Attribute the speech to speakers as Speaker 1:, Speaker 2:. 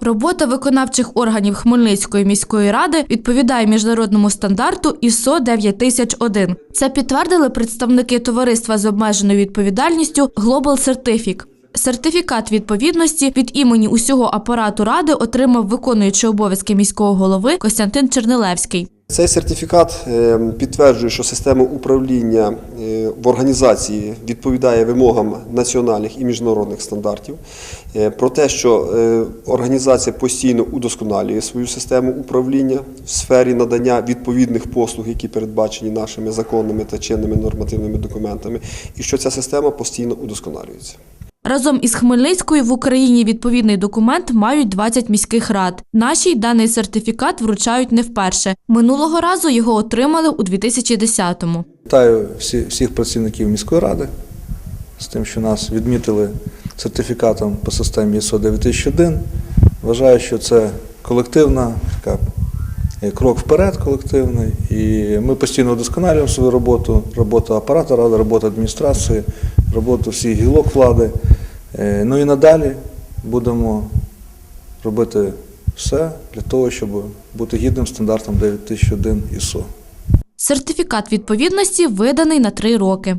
Speaker 1: Робота виконавчих органів Хмельницької міської ради відповідає міжнародному стандарту ISO 9001. Це підтвердили представники товариства з обмеженою відповідальністю Global Certific. Сертифікат відповідності від імені усього апарату ради отримав виконуючий обов'язки міського голови Костянтин Чернилевський.
Speaker 2: Цей сертифікат е, підтверджує, що система управління е, в організації відповідає вимогам національних і міжнародних стандартів. Е, Про те, що е, організація постійно удосконалює свою систему управління в сфері надання відповідних послуг, які передбачені нашими законними та чинними нормативними документами, і що ця система постійно удосконалюється.
Speaker 1: Разом із Хмельницькою в Україні відповідний документ мають 20 міських рад. Нашій даний сертифікат вручають не вперше. Минулого разу його отримали у 2010-му.
Speaker 3: Вітаю всі, всіх працівників міської ради з тим, що нас відмітили сертифікатом по системі ISO 9001. Вважаю, що це колективна така, е, крок вперед колективний. І ми постійно вдосконалюємо свою роботу, роботу апарату ради, роботу адміністрації, роботу всіх гілок влади. Е, Ну і надалі будемо робити все для того, щоб бути гідним стандартом 9001 ISO.
Speaker 1: Сертифікат відповідності виданий на три роки.